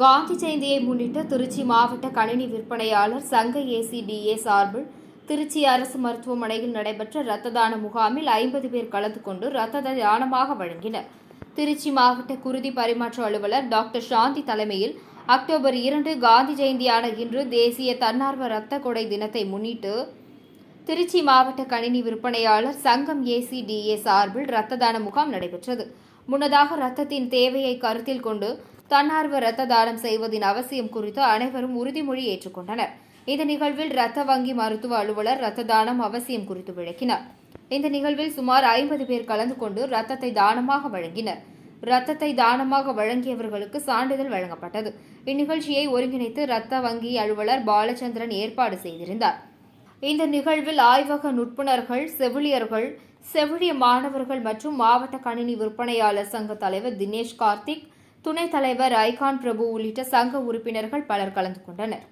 காந்தி ஜெயந்தியை முன்னிட்டு திருச்சி மாவட்ட கணினி விற்பனையாளர் சங்க ஏசிடிஏ சார்பில் திருச்சி அரசு மருத்துவமனையில் நடைபெற்ற இரத்த தான முகாமில் ஐம்பது பேர் கலந்து கொண்டு இரத்த தானமாக வழங்கினர். திருச்சி மாவட்ட குருதி பரிமாற்ற அலுவலர் டாக்டர் சாந்தி தலைமையில் அக்டோபர் இரண்டு காந்தி ஜெயந்தியான இன்று தேசிய தன்னார்வ இரத்த கொடை தினத்தை முன்னிட்டு திருச்சி மாவட்ட கணினி விற்பனையாளர் சங்கம் ஏசிடிஏ சார்பில் இரத்த தான முகாம் நடைபெற்றது. முன்னதாக இரத்தத்தின் தேவையை கருத்தில் கொண்டு தன்னார்வ இரத்த தானம் செய்வதின் அவசியம் குறித்து அனைவரும் உறுதிமொழி ஏற்றுக்கொண்டனர். இந்த நிகழ்வில் இரத்த வங்கி மருத்துவ அலுவலர் இரத்த தானம் அவசியம் குறித்து விளக்கினார். இந்த நிகழ்வில் சுமார் ஐம்பது பேர் கலந்து கொண்டு இரத்தத்தை தானமாக வழங்கினர். இரத்தத்தை தானமாக வழங்கியவர்களுக்கு சான்றிதழ் வழங்கப்பட்டது. இந்நிகழ்ச்சியை ஒருங்கிணைத்து இரத்த வங்கி அலுவலர் பாலச்சந்திரன் ஏற்பாடு செய்திருந்தார். இந்த நிகழ்வில் ஆய்வக நுட்புணர்கள் செவிலியர்கள் செவிலிய மாணவர்கள் மற்றும் மாவட்ட கணினி விற்பனையாளர் சங்க தலைவர் தினேஷ் கார்த்திக் துணைத் தலைவர் ஐகான் பிரபு உள்ளிட்ட சங்க உறுப்பினர்கள் பலர் கலந்து கொண்டனர்.